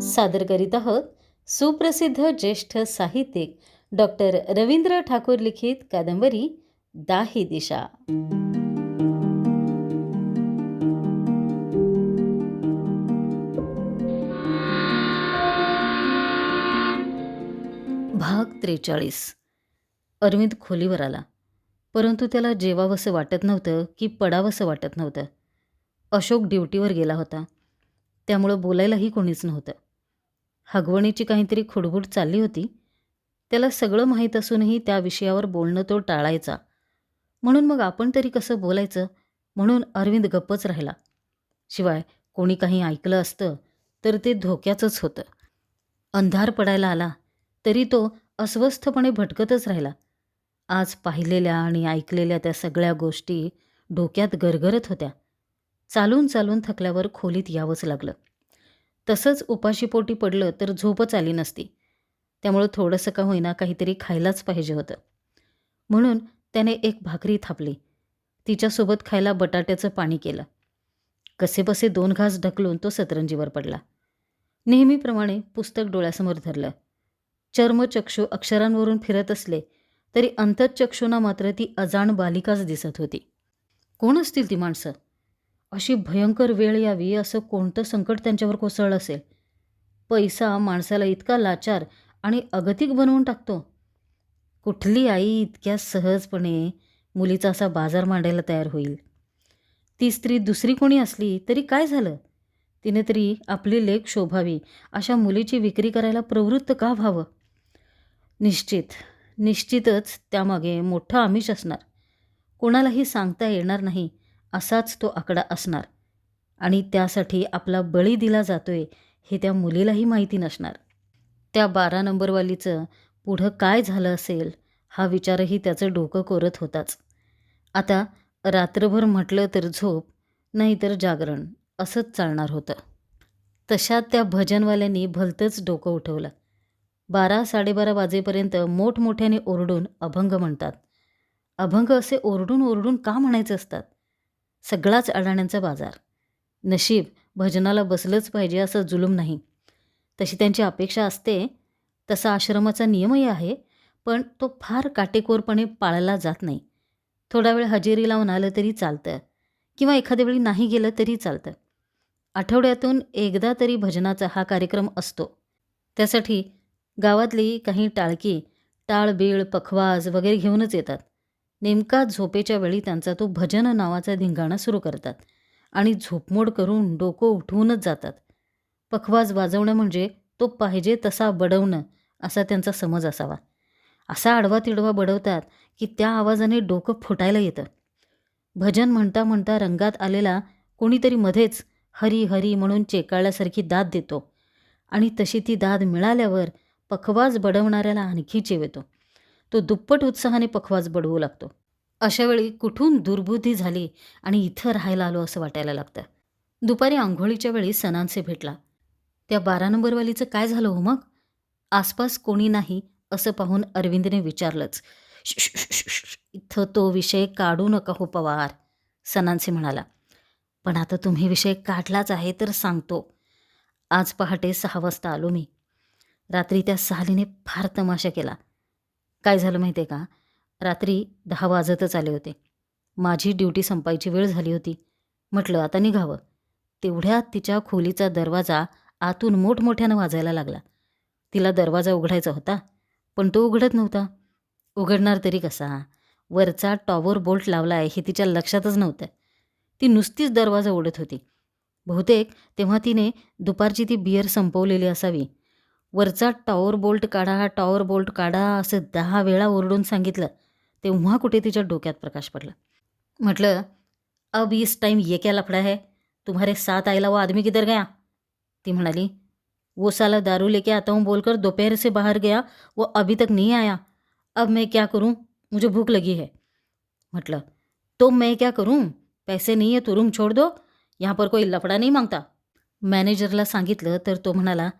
सादर करीत आहोत सुप्रसिद्ध ज्येष्ठ साहित्यिक डॉक्टर रवींद्र ठाकूर लिखित कादंबरी दाही दिशा. भाग त्रेचाळीस. अरविंद खोलीवर आला. परंतु त्याला जेवावंसं वाटत नव्हतं की पडावंसं वाटत नव्हतं. अशोक ड्युटीवर गेला होता. त्यामुळं बोलायलाही कोणीच नव्हतं. हगवणीची काहीतरी खुडबुड चालली होती. त्याला सगळं माहीत असूनही त्या विषयावर बोलणं तो टाळायचा. म्हणून मग आपण तरी कसं बोलायचं? म्हणून अरविंद गप्पच राहिला. शिवाय कोणी काही ऐकलं असतं तर ते धोक्याचंच होतं. अंधार पडायला आला तरी तो अस्वस्थपणे भटकतच राहिला. आज पाहिलेल्या आणि ऐकलेल्या त्या सगळ्या गोष्टी डोक्यात गरगरत होत्या. चालून चालून थकल्यावर खोलीत यावंच लागलं. तसंच उपाशीपोटी पडलं तर झोपच आली नसती. त्यामुळं थोडंसं का होईना काहीतरी खायलाच पाहिजे होतं. म्हणून त्याने एक भाकरी थापली. तिच्यासोबत खायला बटाट्याचं पाणी केलं. कसेबसे दोन घास ढकलून तो सतरंजीवर पडला. नेहमीप्रमाणे पुस्तक डोळ्यासमोर धरलं. चर्मचक्षू अक्षरांवरून फिरत असले तरी अंतचक्षुना मात्र ती अजाण बालिकाच दिसत होती. कोण असतील ती माणसं? अशी भयंकर वेळ यावी असं कोणतं संकट त्यांच्यावर कोसळलं असेल? पैसा माणसाला इतका लाचार आणि अगतिक बनवून टाकतो. कुठली आई इतक्या सहजपणे मुलीचा असा बाजार मांडायला तयार होईल? ती स्त्री दुसरी कोणी असली तरी काय झालं? तिने तरी आपली लेख शोभावी अशा मुलीची विक्री करायला प्रवृत्त का व्हावं? निश्चित निश्चितच त्यामागे मोठं आमिष असणार. कोणालाही सांगता येणार नाही. असाच तो आकडा असणार. आणि त्यासाठी आपला बळी दिला जातोय हे त्या मुलीलाही माहिती नसणार. त्या बारा नंबरवालीचं पुढं काय झालं असेल हा विचारही त्याचं डोकं कोरत होताच. आता रात्रभर म्हटलं तर झोप नाहीतर जागरण असंच चालणार होतं. तशात त्या भजनवाल्यांनी भलतंच डोकं उठवलं. बारा साडेबारा वाजेपर्यंत मोठमोठ्याने ओरडून अभंग म्हणतात. अभंग असे ओरडून ओरडून का म्हणायचे असतात? सगळाच अडाण्यांचा बाजार. नशीब भजनाला बसलंच पाहिजे असं जुलूम नाही. तशी त्यांची अपेक्षा असते तसा आश्रमाचा नियमही आहे पण तो फार काटेकोरपणे पाळला जात नाही. थोडा वेळ हजेरी लावून आलं तरी चालतं किंवा एखाद्या वेळी नाही गेलं तरी चालतं. आठवड्यातून एकदा तरी भजनाचा हा कार्यक्रम असतो. त्यासाठी गावातली काही टाळकी टाळबीळ पखवाज वगैरे घेऊनच येतात. नेमका झोपेच्या वेळी त्यांचा तो भजन नावाचा धिंगाणा सुरू करतात आणि झोपमोड करून डोकं उठवूनच जातात. पखवाज वाजवणं म्हणजे तो पाहिजे तसा बडवणं असा त्यांचा समज असावा. असा आडवा तिडवा बडवतात की त्या आवाजाने डोकं फुटायला येतं. भजन म्हणता म्हणता रंगात आलेला कोणीतरी मध्येच हरी हरी म्हणून चेकाळल्यासारखी दाद देतो आणि तशी ती दाद मिळाल्यावर पखवाज बडवणाऱ्याला आणखी चेव येतो तो दुप्पट उत्साहाने पखवाज बडवू लागतो. अशावेळी कुठून दुर्बुद्धी झाली आणि इथं राहायला आलो असं वाटायला लागतं. दुपारी आंघोळीच्या वेळी सणांचे भेटला. त्या बारा नंबरवालीचं काय झालं हो मग? आसपास कोणी नाही असं पाहून अरविंदने विचारलंच. इथं तो विषय काढू नका हो पवार सणांचे म्हणाला पण आता तुम्ही विषय काढलाच आहे तर सांगतो आज पहाटे सहा वाजता आलो मी रात्री त्या सालीने फार तमाशा केला काय झालं माहिती आहे का? रात्री दहा वाजतच आले होते. माझी ड्युटी संपायची वेळ झाली होती. म्हटलं आता निघावं. तेवढ्यात तिच्या खोलीचा दरवाजा आतून मोठमोठ्यानं वाजायला लागला. तिला दरवाजा उघडायचा होता पण तो उघडत नव्हता. उघडणार तरी कसा? वरचा टॉवर बोल्ट लावला आहे हे तिच्या लक्षातच नव्हतं. ती नुसतीच दरवाजा ओढत होती. बहुतेक तेव्हा तिने दुपारची ती बियर संपवलेली असावी वरचा टॉवर बोल्ट काढा टॉवर बोल्ट काढा असं दहा वेळा ओरडून सांगितलं तेव्हा कुठे तिच्या डोक्यात प्रकाश पडला. म्हटलं अब इस टाइम ये क्या लफड़ा है? तुम्हारे साथ आयला वो आदमी किधर गया? ती म्हणाली वो साला दारू लेके आता हूँ बोलकर दोपहर से बाहर गया वो अभी तक नहीं आया। अब मैं क्या करूँ? मुझे भूख लगी है। म्हटलं तो मैं क्या करूँ? पैसे नहीं है तो रूम छोड़ दो यहाँ पर कोई लफडा नहीं मागता? मॅनेजरला सांगितलं तर तो म्हणाला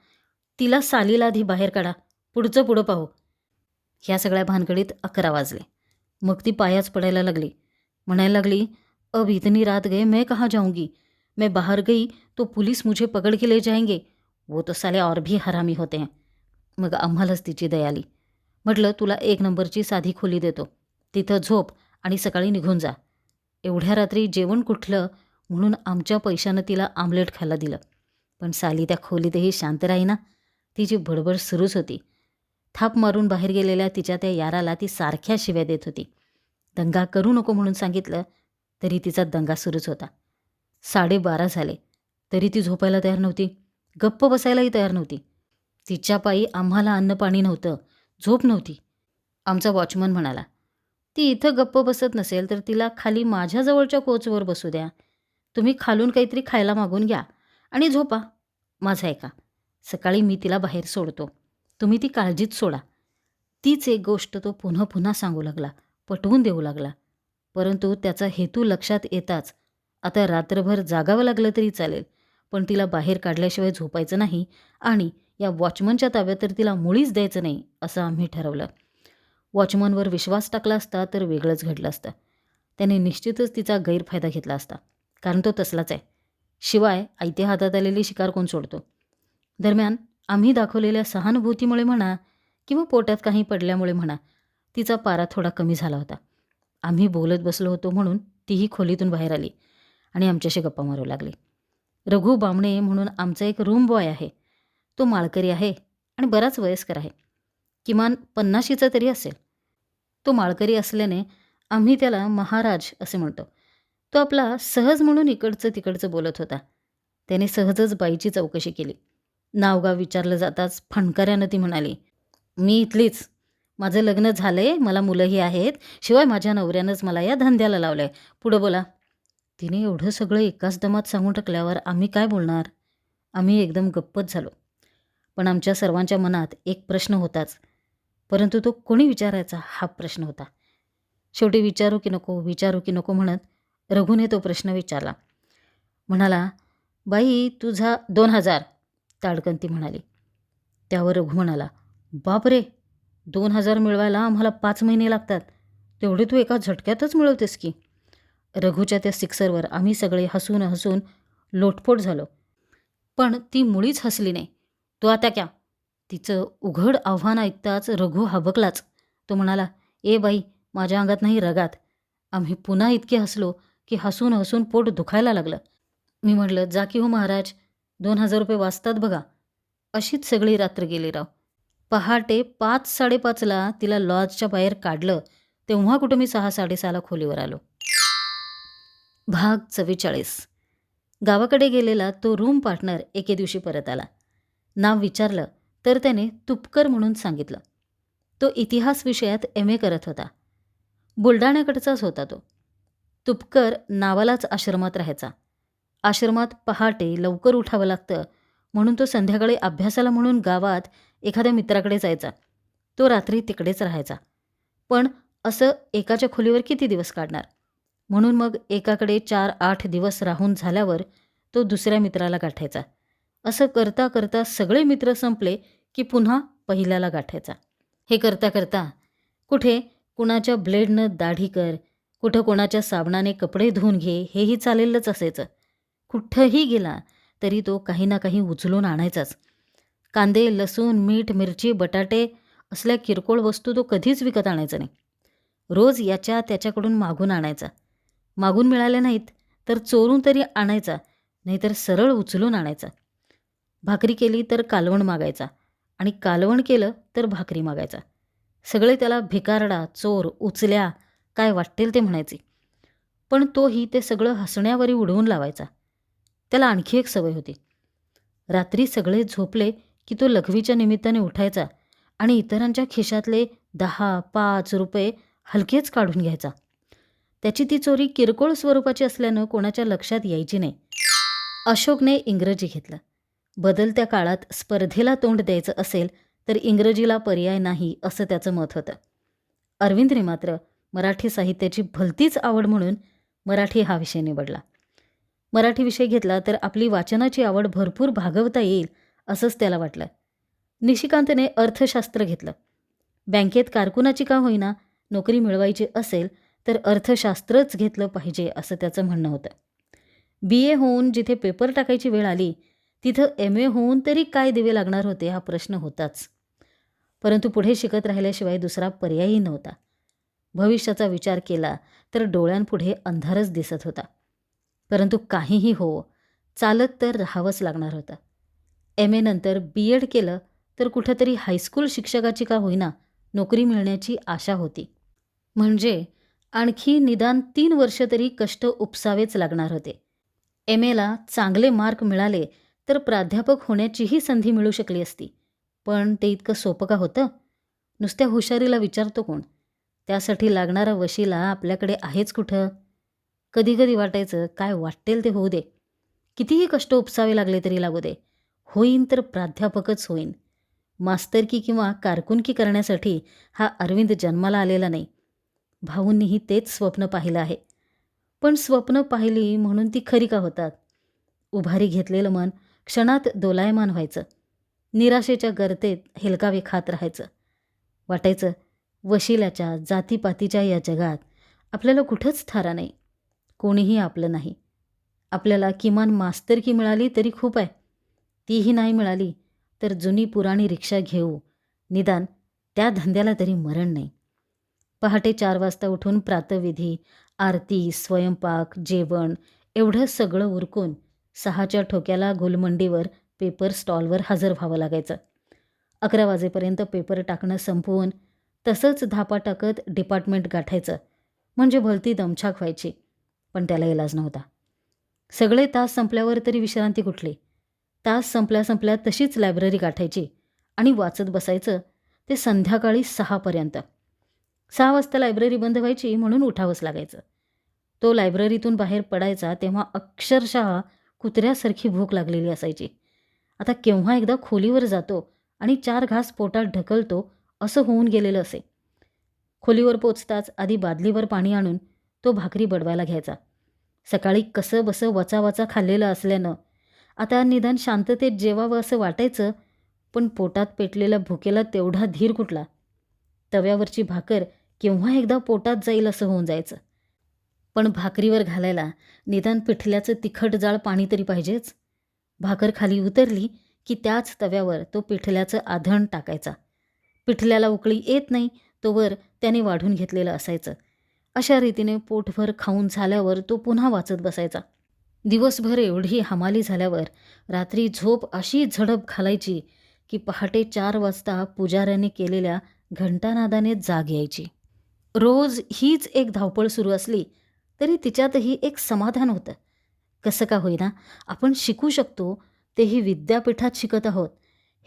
तिला सालीला आधी बाहेर काढा. पुढचं पुढं पाहू. ह्या सगळ्या भानगडीत अकरा वाजले. मग ती पायाच पडायला लागली. म्हणायला लागली अब इतनी रात गए मैं कहाँ जाऊंगी? मैं बाहर गई तो पुलिस मुझे पकड़ के ले जाएंगे। वो तो साले और भी हरामी होते हैं. मग आम्हालाच तिची दया आली. म्हटलं तुला एक नंबरची साधी खोली देतो. तिथं झोप आणि सकाळी निघून जा. एवढ्या रात्री जेवण कुठलं? म्हणून आमच्या पैशानं तिला आमलेट खायला दिलं. पण साली त्या खोलीतही शांत राही ना तिची भडबड सुरूच होती. थाप मारून बाहेर गेलेल्या तिच्या त्या याराला ती सारख्या शिव्या देत होती. दंगा करू नको म्हणून सांगितलं तरी तिचा दंगा सुरूच होता. साडेबारा झाले तरी ती झोपायला तयार नव्हती. गप्प बसायलाही तयार नव्हती. तिच्या पायी आम्हाला अन्न पाणी नव्हतं झोप नव्हती आमचा वॉचमन म्हणाला. ती इथं गप्प बसत नसेल तर तिला खाली माझ्याजवळच्या कोचवर बसू द्या. तुम्ही खालून काहीतरी खायला मागून घ्या आणि झोपा. माझा ऐका सकाळी मी तिला बाहेर सोडतो. तुम्ही ती काळजीत सोडा. तीच एक गोष्ट तो पुन्हा पुन्हा सांगू लागला पटवून देऊ लागला. परंतु त्याचा हेतू लक्षात येताच आता रात्रभर जागावं लागलं तरी चालेल पण तिला बाहेर काढल्याशिवाय झोपायचं नाही आणि या वॉचमनच्या ताब्यात तर तिला मुळीच द्यायचं नाही असं आम्ही ठरवलं. वॉचमनवर विश्वास टाकला असता तर वेगळंच घडलं असतं. त्याने निश्चितच तिचा गैरफायदा घेतला असता कारण तो तसलाच आहे. शिवाय आयत्या हातात आलेली शिकार कोण सोडतो? दरम्यान आम्ही दाखवलेल्या सहानुभूतीमुळे म्हणा किंवा पोटात काही पडल्यामुळे म्हणा तिचा पारा थोडा कमी झाला होता. आम्ही बोलत बसलो होतो म्हणून तीही खोलीतून बाहेर आली आणि आमच्याशी गप्पा मारू लागली. रघु बामणे म्हणून आमचा एक रूम बॉय आहे. तो माळकरी आहे आणि बराच वयस्कर आहे. किमान पन्नाशीचा तरी असेल. तो माळकरी असल्याने आम्ही त्याला महाराज असे म्हणतो. तो आपला सहज म्हणून इकडचं तिकडचं बोलत होता. त्याने सहजच बाईची चौकशी केली. नावगाव विचारलं जाताच फणकऱ्यानं ती म्हणाली मी इथलीच. माझं लग्न झालं आहे मला मुलंही आहेत. शिवाय माझ्या नवऱ्यानंच मला या धंद्याला लावलं आहे पुढं बोला. तिने एवढं सगळं एकाच दमात सांगून टाकल्यावर आम्ही काय बोलणार? आम्ही एकदम गप्पच झालो. पण आमच्या सर्वांच्या मनात एक प्रश्न होताच. परंतु तो कोणी विचारायचा हा प्रश्न होता. शेवटी विचारू की नको विचारू की नको म्हणत रघुने तो प्रश्न विचारला. म्हणाला बाई तुझा दोन हजार. ताडकंती म्हणाली. त्यावर रघु म्हणाला बापरे! दोन हजार मिळवायला आम्हाला पाच महिने लागतात. तेवढे तू एका झटक्यातच मिळवतेस की. रघुच्या त्या सिक्सरवर आम्ही सगळे हसून हसून लोटपोट झालो. पण ती मुळीच हसली नाही. तो आता क्या? तिचं उघड आव्हान ऐकताच रघु हबकलाच. तो म्हणाला ए बाई माझ्या अंगात नाही रगात. आम्ही पुन्हा इतके हसलो की हसून हसून पोट दुखायला लागलं. मी म्हटलं जा की हो महाराज. दोन हजार रुपये वाचतात बघा. अशीच सगळी रात्र गेली राव. पहाटे पाच साडेपाचला तिला लॉजच्या बाहेर काढलं तेव्हा कुठं मी सहा साडेसहाला खोलीवर आलो. भाग चव्वेचाळीस. गावाकडे गेलेला तो रूम पार्टनर एके दिवशी परत आला. नाव विचारलं तर त्याने तुपकर म्हणून सांगितलं. तो इतिहास विषयात एम ए करत होता. बुलढाण्याकडचाच होता तो. तुपकर नावालाच आश्रमात राहायचा. आश्रमात पहाटे लवकर उठावं लागतं. म्हणून तो संध्याकाळी अभ्यासाला म्हणून गावात एखाद्या मित्राकडे जायचा. तो रात्री तिकडेच राहायचा. पण असं एकाच्या खोलीवर किती दिवस काढणार? म्हणून मग एकाकडे चार आठ दिवस राहून झाल्यावर तो दुसऱ्या मित्राला गाठायचा. असं करता करता सगळे मित्र संपले की पुन्हा पहिल्याला गाठायचा. हे करता करता कुठे? कुणाच्या ब्लेडनं दाढी कर. कुठं कोणाच्या साबणाने कपडे धुवून घे. हेही चालेलच असायचं. कुठंही गेला तरी तो काही ना काही उचलून आणायचाच. कांदे लसूण मीठ मिरची बटाटे असल्या किरकोळ वस्तू तो कधीच विकत आणायचा नाही. रोज याच्या त्याच्याकडून मागून आणायचा. मागून मिळाल्या नाहीत तर चोरून तरी आणायचा नाहीतर सरळ उचलून आणायचा. भाकरी केली तर कालवण मागायचा आणि कालवण केलं तर भाकरी मागायचा. सगळे त्याला भिकारडा चोर उचल्या काय वाटतील ते म्हणायचे. पण तोही ते सगळं हसण्यावरी उडवून लावायचा. त्याला आणखी एक सवय होती. रात्री सगळे झोपले की तो लघवीच्या निमित्ताने उठायचा आणि इतरांच्या खिशातले दहा पाच रुपये हलकेच काढून घ्यायचा. त्याची ती चोरी किरकोळ स्वरूपाची असल्यानं कोणाच्या लक्षात यायची नाही. अशोकने इंग्रजी घेतलं. बदलत्या काळात स्पर्धेला तोंड द्यायचं असेल तर इंग्रजीला पर्याय नाही असं त्याचं मत होतं. अरविंदने मात्र मराठी साहित्याची भलतीच आवड म्हणून मराठी हा विषय निवडला. मराठी विषय घेतला तर आपली वाचनाची आवड भरपूर भागवता येईल असंच त्याला वाटलं. निशिकांतने अर्थशास्त्र घेतलं. बँकेत कारकुनाची का होईना नोकरी मिळवायची असेल तर अर्थशास्त्रच घेतलं पाहिजे असं त्याचं म्हणणं होतं. बी ए होऊन जिथे पेपर टाकायची वेळ आली तिथं एम ए होऊन तरी काय दिवे लागणार होते हा प्रश्न होताच. परंतु पुढे शिकत राहिल्याशिवाय दुसरा पर्यायही नव्हता. भविष्याचा विचार केला तर डोळ्यांपुढे अंधारच दिसत होता. परंतु काहीही हो चालत तर राहावंच लागणार होतं. एम एनंतर बी एड केलं तर कुठंतरी हायस्कूल शिक्षकाची का होईना नोकरी मिळण्याची आशा होती. म्हणजे आणखी निदान तीन वर्ष तरी कष्ट उपसावेच लागणार होते. एम एला चांगले मार्क मिळाले तर प्राध्यापक होण्याचीही संधी मिळू शकली असती. पण ते इतकं सोपं का होतं? नुसत्या हुशारीला विचारतो कोण? त्यासाठी लागणारा वशिला आपल्याकडे आहेच कुठं? कधी कधी वाटायचं काय वाटेल ते होऊ दे. कितीही कष्ट उपसावे लागले तरी लागू दे. होईन तर प्राध्यापकच होईन. मास्तरकी किंवा कारकुनकी करण्यासाठी हा अरविंद जन्माला आलेला नाही. भाऊंनीही तेच स्वप्न पाहिलं आहे. पण स्वप्न पाहिली म्हणून ती खरी का होतात? उभारी घेतलेलं मन क्षणात दोलायमान व्हायचं. निराशेच्या गर्तेत हेलकावे खात राहायचं. वाटायचं वशिल्याच्या जातीपातीच्या या जगात आपल्याला कुठंच थारा नाही. कोणीही आपलं नाही. आपल्याला किमान मास्तरकी मिळाली तरी खूप आहे. तीही नाही मिळाली तर जुनी पुराणी रिक्षा घेऊ. निदान त्या धंद्याला तरी मरण नाही. पहाटे चार वाजता उठून प्रातविधी आरती स्वयंपाक जेवण एवढं सगळं उरकून सहाच्या ठोक्याला गुलमंडीवर पेपर स्टॉलवर हजर व्हावं लागायचं. अकरा वाजेपर्यंत पेपर टाकणं संपवून तसंच धापा टाकत डिपार्टमेंट गाठायचं. म्हणजे भलती दमछाक व्हायची. पण त्याला इलाज नव्हता. सगळे तास संपल्यावर तरी विश्रांती कुठली? तास संपल्या संपल्या तशीच लायब्ररी गाठायची आणि वाचत बसायचं ते संध्याकाळी सहापर्यंत सहा वाजता लायब्ररी बंद व्हायची म्हणून उठावंच लागायचं. तो लायब्ररीतून बाहेर पडायचा तेव्हा अक्षरशः कुत्र्यासारखी भूक लागलेली असायची. आता केव्हा एकदा खोलीवर जातो आणि चार घास पोटात ढकलतो असं होऊन गेलेलं असे. खोलीवर पोचताच आधी बादलीवर पाणी आणून तो भाकरी बडवायला घ्यायचा. सकाळी कसं बसं वचा वचा खाल्लेलं असल्यानं. आता निदान शांततेत जेवावं असं वाटायचं पण पोटात पेटलेल्या भुकेला तेवढा धीर कुठला? तव्यावरची भाकर केव्हा एकदा पोटात जाईल असं होऊन जायचं. पण भाकरीवर घालायला निदान पिठल्याचं तिखट जाळ पाणी तरी पाहिजेच. भाकर खाली उतरली की त्याच तव्यावर तो पिठल्याचं आधण टाकायचा. पिठल्याला उकळी येत नाही तोवर त्याने वाढून घेतलेलं असायचं. अशा रीतीने पोटभर खाऊन झाल्यावर तो पुन्हा वाचत बसायचा. दिवसभर एवढी हमाली झाल्यावर रात्री झोप अशी झडप घालायची की पहाटे चार वाजता पुजाऱ्याने केलेल्या घंटानादाने जाग यायची. रोज हीच एक धावपळ सुरू असली तरी तिच्यातही एक समाधान होतं. कसं का होईना आपण शिकू शकतो तेही विद्यापीठात शिकत आहोत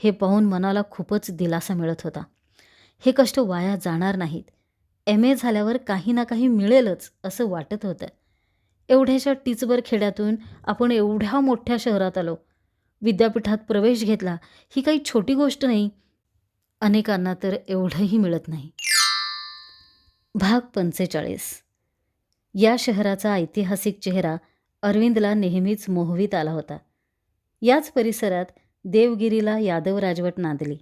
हे पाहून मनाला खूपच दिलासा मिळत होता. हे कष्ट वाया जाणार नाहीत. एम ए झाल्यावर काही ना काही मिळेलच असं वाटत होतं. एवढ्याशा टीचबर खेड्यातून आपण एवढ्या मोठ्या शहरात आलो. विद्यापीठात प्रवेश घेतला ही काही छोटी गोष्ट नाही. अनेकांना तर एवढंही मिळत नाही. भाग पंचेचाळीस. या शहराचा ऐतिहासिक चेहरा अरविंदला नेहमीच मोहवीत आला होता. याच परिसरात देवगिरीला यादव राजवट नांदली.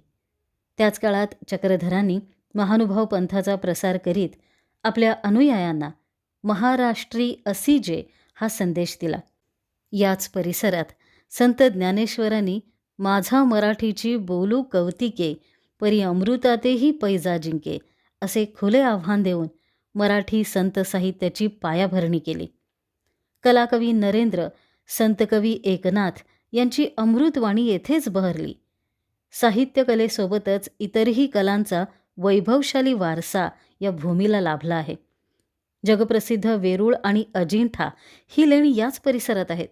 त्याच काळात चक्रधरांनी महानुभाव पंथाचा प्रसार करीत आपल्या अनुयायांना महाराष्ट्री असिजे हा संदेश दिला. याच परिसरात संत ज्ञानेश्वरांनी माझा मराठीची बोलू कौतिके परी अमृतातेही पैजा जिंके असे खुले आव्हान देऊन मराठी संत साहित्याची पायाभरणी केली. कलाकवी नरेंद्र संतकवी एकनाथ यांची अमृतवाणी येथेच बहरली. साहित्यकलेसोबतच इतरही कलांचा वैभवशाली वारसा या भूमीला लाभला आहे. जगप्रसिद्ध वेरूळ आणि अजिंठा ही लेणी याच परिसरात आहेत.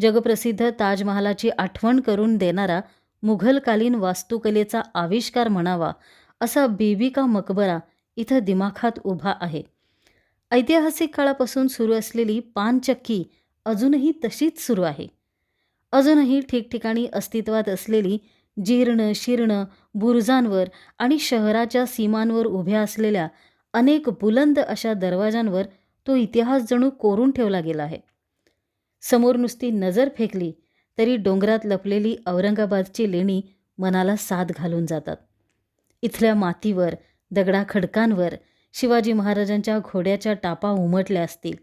जगप्रसिद्ध ताजमहालाची आठवण करून देणारा मुघलकालीन वास्तुकलेचा आविष्कार म्हणावा असा बीबी का मकबरा इथं दिमाखात उभा आहे. ऐतिहासिक काळापासून सुरू असलेली पानचक्की अजूनही तशीच सुरू आहे. अजूनही ठिकठिकाणी अस्तित्वात असलेली जीर्ण शीर्ण बुरुजांवर आणि शहराच्या सीमांवर उभ्या असलेल्या अनेक बुलंद अशा दरवाजांवर तो इतिहास जणू कोरून ठेवला गेला आहे. समोर नुसती नजर फेकली तरी डोंगरात लपलेली औरंगाबादची लेणी मनाला साथ घालून जातात. इथल्या मातीवर दगडा खडकांवर शिवाजी महाराजांच्या घोड्याच्या टापा उमटल्या असतील.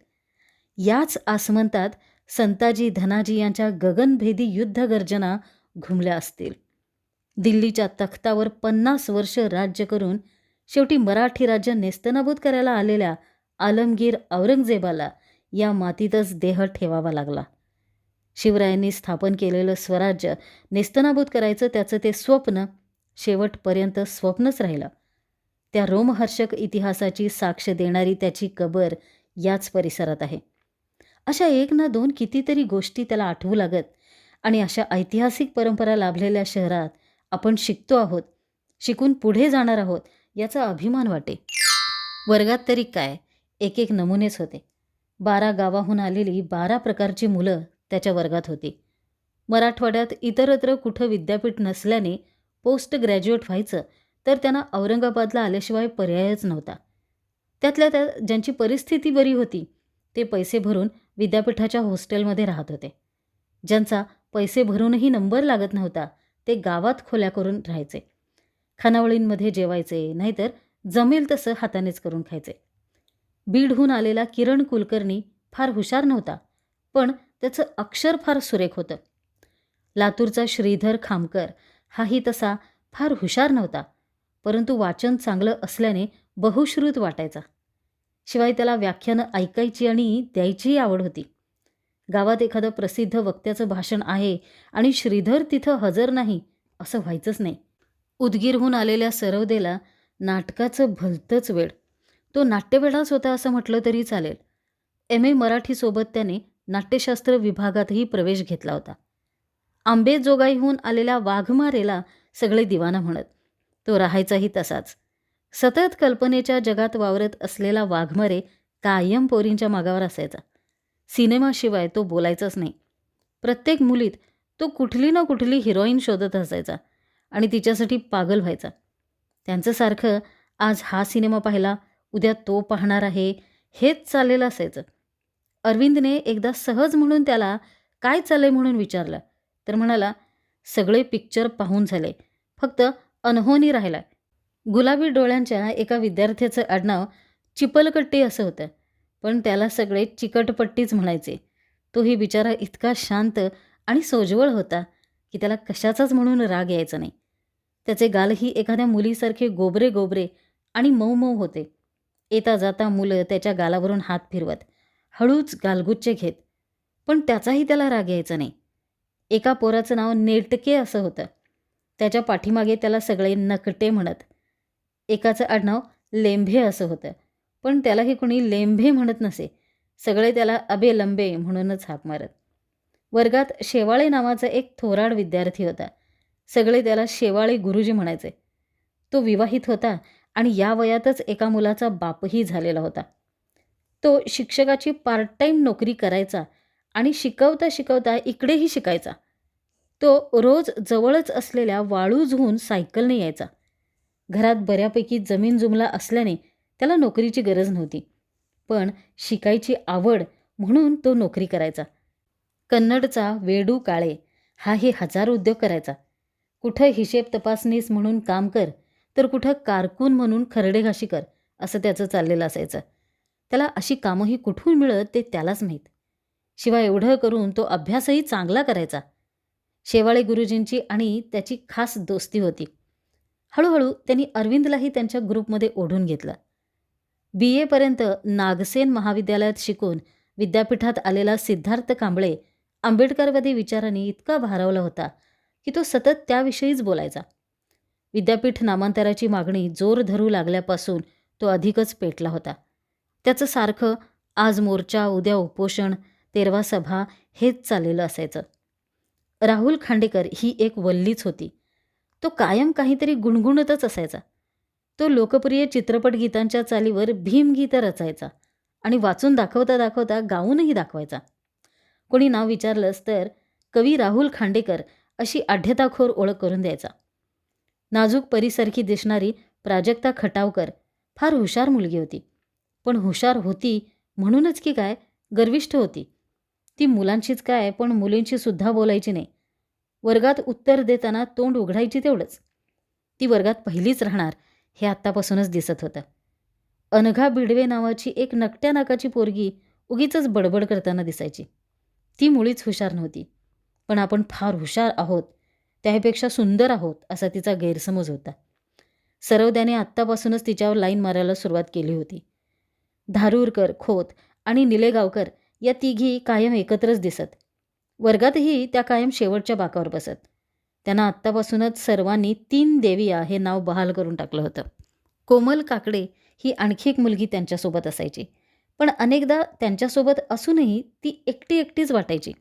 याच आसमंतात संताजी धनाजी यांच्या गगनभेदी युद्धगर्जना घुमल्या असतील. दिल्लीच्या तख्तावर पन्नास वर्ष राज्य करून शेवटी मराठी राज्य नेस्तनाबूत करायला आलेल्या आलमगीर औरंगजेबाला या मातीतच देह ठेवावा लागला. शिवरायांनी स्थापन केलेलं स्वराज्य नेस्तनाबूत करायचं त्याचं ते स्वप्न शेवटपर्यंत स्वप्नच राहिलं. त्या रोमहर्षक इतिहासाची साक्ष देणारी त्याची कबर याच परिसरात आहे. अशा एक ना दोन कितीतरी गोष्टी त्याला आठवू लागत आणि अशा ऐतिहासिक परंपरा लाभलेल्या शहरात आपण शिकतो आहोत शिकून पुढे जाणार आहोत याचा अभिमान वाटे. वर्गात तरी काय? एक एक नमुनेच होते. बारा गावाहून आलेली बारा प्रकारची मुलं त्याच्या वर्गात होती. मराठवाड्यात इतरत्र कुठं विद्यापीठ नसल्याने पोस्ट ग्रॅज्युएट व्हायचं तर त्यांना औरंगाबादला आल्याशिवाय पर्यायच नव्हता. त्यातल्या त्या ज्यांची परिस्थिती बरी होती ते पैसे भरून विद्यापीठाच्या हॉस्टेलमध्ये राहत होते. ज्यांचा पैसे भरूनही नंबर लागत नव्हता ते गावात खोल्या करून राहायचे. खानावळींमध्ये जेवायचे नाहीतर जमेल तसं हातानेच करून खायचे. बीडहून आलेला किरण कुलकर्णी फार हुशार नव्हता पण त्याचं अक्षर फार सुरेख होतं. लातूरचा श्रीधर खामकर हाही तसा फार हुशार नव्हता परंतु वाचन चांगलं असल्याने बहुश्रुत वाटायचा. शिवाय त्याला व्याख्यानं ऐकायची आणि द्यायचीही आवड होती. गावात एखादं प्रसिद्ध वक्त्याचं भाषण आहे आणि श्रीधर तिथं हजर नाही असं व्हायचंच नाही. उदगीरहून आलेल्या सरवदेला नाटकाचं भलतंच वेळ तो नाट्यवेडाच होता असं म्हटलं तरी चालेल. एम. ए. मराठीसोबत त्याने नाट्यशास्त्र विभागातही प्रवेश घेतला होता. आंबेजोगाईहून आलेल्या वाघमारेला सगळे दिवाना म्हणत तो राहायचाही तसाच. सतत कल्पनेच्या जगात वावरत असलेला वाघमारे कायम पोरींच्या मागावर असायचा. सिनेमाशिवाय तो बोलायचाच नाही. प्रत्येक मुलीत तो कुठली ना कुठली हिरोईन शोधत असायचा आणि तिच्यासाठी पागल व्हायचा. त्यांचं सारखं आज हा सिनेमा पाहिला उद्या तो पाहणार आहे हेच चाललेलं असायचं. अरविंदने एकदा सहज म्हणून त्याला काय चाललंय म्हणून विचारलं. तर म्हणाला सगळे पिक्चर पाहून झाले. फक्त अनहोनी राहिला गुलाबी डोळ्यांच्या एका विद्यार्थ्याचं आडनाव चिपलकट्टी असं होतं. पण त्याला सगळे चिकटपट्टीच म्हणायचे. तोही बिचारा इतका शांत आणि सोजवळ होता की त्याला कशाचाच म्हणून राग यायचा नाही. त्याचे गालही एखाद्या मुलीसारखे गोबरे गोबरे आणि मऊ मऊ होते. येता जाता मुलं त्याच्या गालावरून हात फिरवत हळूच गालगुच्चे घेत. पण त्याचाही त्याला राग यायचा नाही. एका पोराचं नाव नेटके असं होतं. त्याच्या पाठीमागे त्याला सगळे नकटे म्हणत. एकाचं आडनाव लेंभे असं होतं. पण त्यालाही कोणी लेंभे म्हणत नसे. सगळे त्याला अबे लंबे म्हणूनच हाक मारत. वर्गात शेवाळे नावाचा एक थोराड विद्यार्थी होता. सगळे त्याला शेवाळे गुरुजी म्हणायचे. तो विवाहित होता आणि या वयातच एका मुलाचा बापही झालेला होता. तो शिक्षकाची पार्ट टाईम नोकरी करायचा आणि शिकवता शिकवता इकडेही शिकायचा. तो रोज जवळच असलेल्या वाळूजहून सायकलने यायचा. घरात बऱ्यापैकी जमीन जुमला असल्याने त्याला नोकरीची गरज नव्हती. पण शिकायची आवड म्हणून तो नोकरी करायचा. कन्नडचा वेडू काळे हाही हजार उद्योग करायचा. कुठं हिशेब तपासणीस म्हणून काम कर तर कुठं कारकून म्हणून खरडेघाशी कर असं त्याचं चाललेलं असायचं. त्याला अशी कामंही कुठून मिळत ते त्यालाच माहीत. शिवाय एवढं करून तो अभ्यासही चांगला करायचा. शेवाळे गुरुजींची आणि त्याची खास दोस्ती होती. हळूहळू त्यांनी अरविंदलाही त्यांच्या ग्रुपमध्ये ओढून घेतलं. बी एपर्यंत नागसेन महाविद्यालयात शिकून विद्यापीठात आलेला सिद्धार्थ कांबळे आंबेडकरवादी विचारांनी इतका भारावला होता की तो सतत त्याविषयीच बोलायचा. विद्यापीठ नामांतराची मागणी जोर धरू लागल्यापासून तो अधिकच पेटला होता. त्याचं सारखं आज मोर्चा उद्या उपोषण तेरवा सभा हेच चाललेलं असायचं. राहुल खांडेकर ही एक वल्लीच होती. तो कायम काहीतरी गुणगुणतच असायचा. तो लोकप्रिय चित्रपट गीतांच्या चालीवर भीमगीतं रचायचा आणि वाचून दाखवता दाखवता गाऊनही दाखवायचा. कोणी नाव विचारलंच तर कवी राहुल खांडेकर अशी आढ्यताखोर ओळख करून द्यायचा. नाजूक परीसारखी दिसणारी प्राजक्ता खटावकर फार हुशार मुलगी होती. पण हुशार होती म्हणूनच की काय? गर्विष्ठ होती. ती मुलांशीच काय? पण मुलींशी सुद्धा बोलायची नाही. वर्गात उत्तर देताना तोंड उघडायची तेवढंच. ती वर्गात पहिलीच राहणार. हे आत्तापासूनच दिसत होतं. अनघा बिडवे नावाची एक नकट्या नाकाची पोरगी उगीच बडबड करताना दिसायची. ती मुळीच हुशार नव्हती. पण आपण फार हुशार आहोत. त्यापेक्षा सुंदर आहोत असा तिचा गैरसमज होता. सरवद्याने आत्तापासूनच तिच्यावर लाईन मारायला सुरुवात केली होती. धारूरकर खोत आणि निलेगावकर या तिघी कायम एकत्रच दिसत. वर्गातही त्या कायम शेवटच्या बाकावर बसत. त्यांना आत्तापासूनच सर्वांनी तीन देविया हे नाव बहाल करून टाकलं होतं. कोमल काकडे ही आणखी एक मुलगी त्यांच्यासोबत असायची. पण अनेकदा त्यांच्यासोबत असूनही ती एकटी एकटीच वाटायची.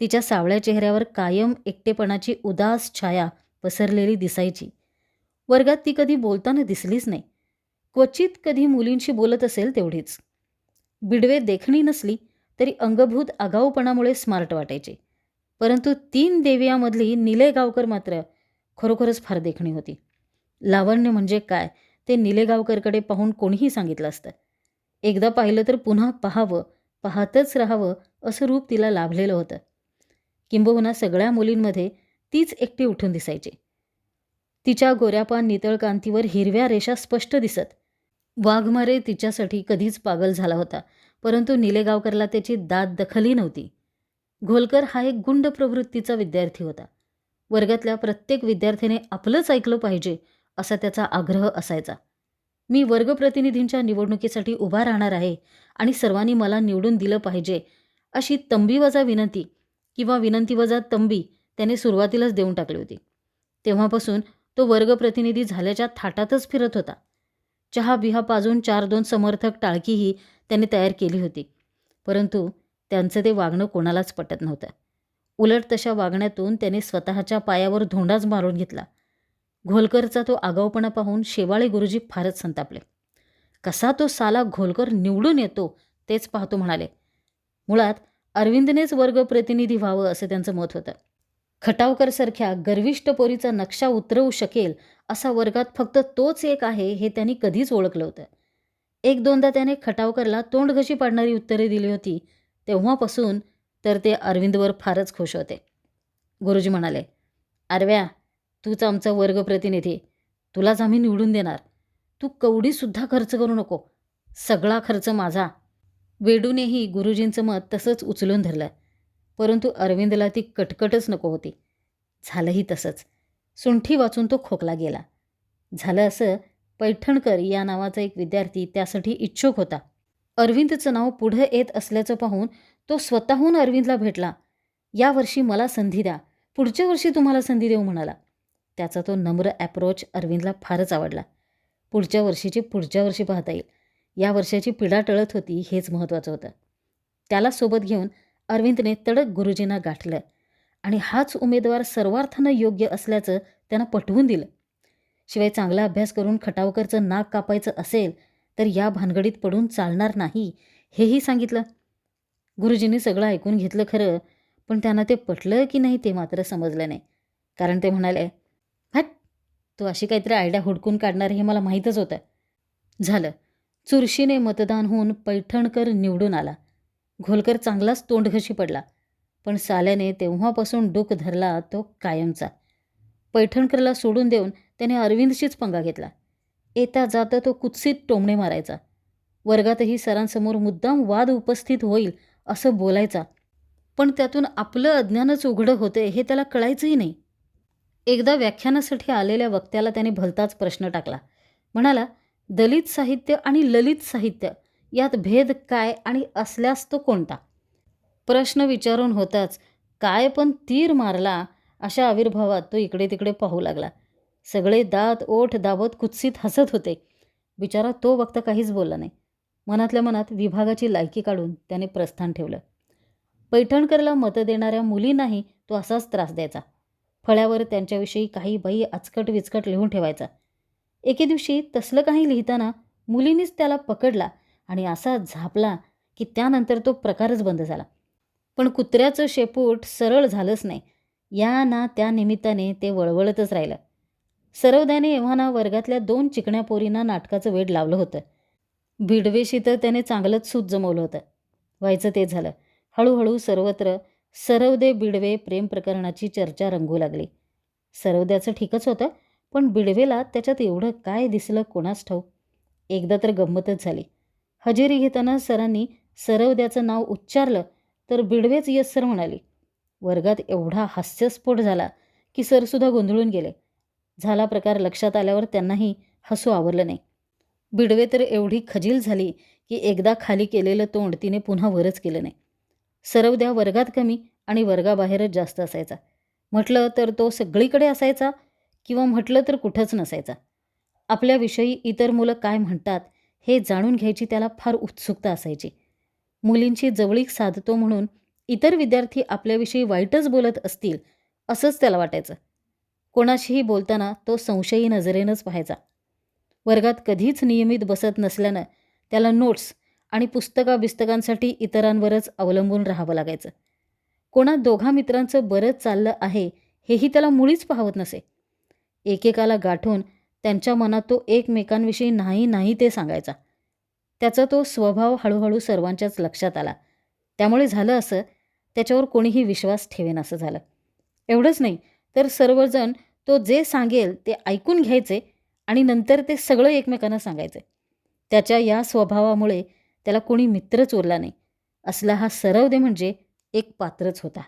तिच्या सावळ्या चेहऱ्यावर कायम एकटेपणाची उदास छाया पसरलेली दिसायची. वर्गात ती कधी बोलताना दिसलीच नाही. क्वचित कधी मुलींशी बोलत असेल तेवढीच. बिडवे देखणी नसली तरी अंगभूत आगाऊपणामुळे स्मार्ट वाटायचे. परंतु तीन देवियामधली निलेगावकर मात्र खरोखरच फार देखणी होती. लावण्य म्हणजे काय ते निलेगावकरकडे पाहून कोणीही सांगितलं असतं. एकदा पाहिलं तर पुन्हा पाहावं पाहतच राहावं असं रूप तिला लाभलेलं होतं. किंबहुना सगळ्या मुलींमध्ये तीच एकटी उठून दिसायची. तिच्या गोऱ्यापान नितळ कांतीवर हिरव्या रेषा स्पष्ट दिसत. वाघमारे तिच्यासाठी कधीच पागल झाला होता परंतु निलेगावकरला त्याची दाद दखलही नव्हती. घोलकर हा एक गुंड प्रवृत्तीचा विद्यार्थी होता. वर्गातल्या प्रत्येक विद्यार्थ्याने आपलंच ऐकलं पाहिजे असा त्याचा आग्रह असायचा. मी वर्गप्रतिनिधींच्या निवडणुकीसाठी उभा राहणार आहे आणि सर्वांनी मला निवडून दिलं पाहिजे अशी तंबीवजा विनंती किंवा विनंतीवजा तंबी त्याने सुरुवातीलाच देऊन टाकली होती. तेव्हापासून तो वर्गप्रतिनिधी झाल्याच्या थाटातच फिरत होता. चहा बिहा पाजून चार दोन समर्थक टाळकीही त्याने तयार केली होती. परंतु त्यांचं ते वागणं कोणालाच पटत नव्हतं. उलट तशा वागण्यातून त्याने स्वतःच्या पायावर धोंडाच मारून घेतला. घोलकरचा तो आगाऊपणा पाहून शेवाळे गुरुजी फारच संतापले. कसा तो साला घोलकर निवडून येतो तेच पाहतो म्हणाले. मुळात अरविंदनेच वर्ग प्रतिनिधी व्हावं असं त्यांचं मत होतं. खटावकरसारख्या गर्विष्ट पोरीचा नक्षा उतरवू शकेल असा वर्गात फक्त तोच एक आहे हे त्यांनी कधीच ओळखलं होतं. एक दोनदा त्याने खटावकरला तोंडघशी पाडणारी उत्तरे दिली होती. तेव्हापासून तर ते अरविंदवर फारच खुश होते. गुरुजी म्हणाले अरव्या तूच आमचा वर्ग प्रतिनिधी तुलाच आम्ही निवडून देणार. तू कवडीसुद्धा खर्च करू नको. सगळा खर्च माझा. वेडूनेही गुरुजींचं मत तसंच उचलून धरलं. परंतु अरविंदला ती कटकटच नको होती. झालंही तसंच. सुंठी वाचून तो खोकला गेला. झालं असं पैठणकर या नावाचा एक विद्यार्थी त्यासाठी इच्छुक होता. अरविंदचं नाव पुढं येत असल्याचं पाहून तो स्वतःहून अरविंदला भेटला. यावर्षी मला संधी द्या. पुढच्या वर्षी तुम्हाला संधी देऊ म्हणाला. त्याचा तो नम्र ॲप्रोच अरविंदला फारच आवडला. पुढच्या वर्षीची पुढच्या वर्षी पाहता येईल. या वर्षाची पिढा टळत होती हेच महत्त्वाचं होतं. त्याला सोबत घेऊन अरविंदने तडक गुरुजींना गाठलं आणि हाच उमेदवार सर्वार्थानं योग्य असल्याचं त्यांना पटवून दिलं. शिवाय चांगला अभ्यास करून खटावकरचं नाक कापायचं असेल तर या भानगडीत पडून चालणार नाही हेही सांगितलं. गुरुजींनी सगळं ऐकून घेतलं खरं पण त्यांना ते पटलं की नाही ते मात्र समजलं नाही. कारण ते म्हणाले हॅट तू अशी काहीतरी आयडिया हुडकून काढणार हे मला माहीतच होतं. झालं. चुरशीने मतदान होऊन पैठणकर निवडून आला. घोलकर चांगलाच तोंडघशी पडला पण साल्याने तेव्हापासून डोक धरला तो कायमचा. पैठणकरला सोडून देऊन त्याने अरविंदशीच पंगा घेतला. येता जाता तो कुत्सित टोमणे मारायचा. वर्गातही सरांसमोर मुद्दाम वाद उपस्थित होईल असं बोलायचा. पण त्यातून आपलं अज्ञानच उघडं होते हे त्याला कळायचंही नाही. एकदा व्याख्यानासाठी आलेल्या वक्त्याला त्याने भलताच प्रश्न टाकला. म्हणाला दलित साहित्य आणि ललित साहित्य यात भेद काय आणि असल्यास तो कोणता? प्रश्न विचारून होताच काय पण तीर मारला अशा आविर्भावात तो इकडे तिकडे पाहू लागला. सगळे दात ओठ दाबत कुत्सित हसत होते. बिचारा तो वक्त काहीच बोलला नाही. मनातल्या मनात विभागाची लायकी काढून त्याने प्रस्थान ठेवलं. पैठणकरला मतं देणाऱ्या मुलींनाही तो असाच त्रास द्यायचा. फळ्यावर त्यांच्याविषयी काही बाई अचकट विचकट लिहून ठेवायचा. एके दिवशी तसलं काही लिहिताना मुलींनीच त्याला पकडला आणि असा झापला की त्यानंतर तो प्रकारच बंद झाला. पण कुत्र्याचं शेपूट सरळ झालंच नाही. या ना त्या निमित्ताने ते वळवळतच राहिलं. सरवद्याने एव्हाना वर्गातल्या दोन चिकण्या पोरींना नाटकाचं वेड लावलं होतं. भिडवेशी तर त्याने चांगलंच सूत जमवलं होतं. व्हायचं ते झालं. हळूहळू सर्वत्र सरवदे बिडवे प्रेम प्रकरणाची चर्चा रंगू लागली. सरवद्याचं ठीकच होतं पण बिडवेला त्याच्यात एवढं काय दिसलं कोणास ठाऊक? एकदा तर गंमतच झाली. हजेरी घेताना सरांनी सरवद्याचं नाव उच्चारलं तर बिडवेच यस सर म्हणाली. वर्गात एवढा हास्यस्फोट झाला की सरसुद्धा गोंधळून गेले. झाला प्रकार लक्षात आल्यावर त्यांनाही हसू आवरलं नाही. बिडवे तर एवढी खजील झाली की एकदा खाली केलेलं तोंड तिने पुन्हा वरच केलं नाही. सरवद्या वर्गात कमी आणि वर्गाबाहेरच जास्त असायचा. म्हटलं तर तो सगळीकडे असायचा किंवा म्हटलं तर कुठंच नसायचा. आपल्याविषयी इतर मुलं काय म्हणतात हे जाणून घ्यायची त्याला फार उत्सुकता असायची. मुलींची जवळीक साधतो म्हणून इतर विद्यार्थी आपल्याविषयी वाईटच बोलत असतील असंच त्याला वाटायचं. कोणाशीही बोलताना तो संशयी नजरेनंच पाहायचा. वर्गात कधीच नियमित बसत नसल्यानं त्याला नोट्स आणि पुस्तका बिस्तकांसाठी इतरांवरच अवलंबून राहावं लागायचं. कोणा दोघा मित्रांचं बरंच चाललं आहे हेही त्याला मुळीच पाहवत नसे. एकेकाला गाठून त्यांच्या मनात तो एकमेकांविषयी नाही नाही ते सांगायचा. त्याचा तो स्वभाव हळूहळू सर्वांच्याच लक्षात आला. त्यामुळे झालं असं त्याच्यावर कोणीही विश्वास ठेवेन असं झालं. एवढंच नाही तर सर्वजण तो जे सांगेल ते ऐकून घ्यायचे आणि नंतर ते सगळं एकमेकांना सांगायचे. त्याच्या या स्वभावामुळे त्याला कोणी मित्रच उरला नाही. असला हा सरवदे म्हणजे एक पात्रच होता.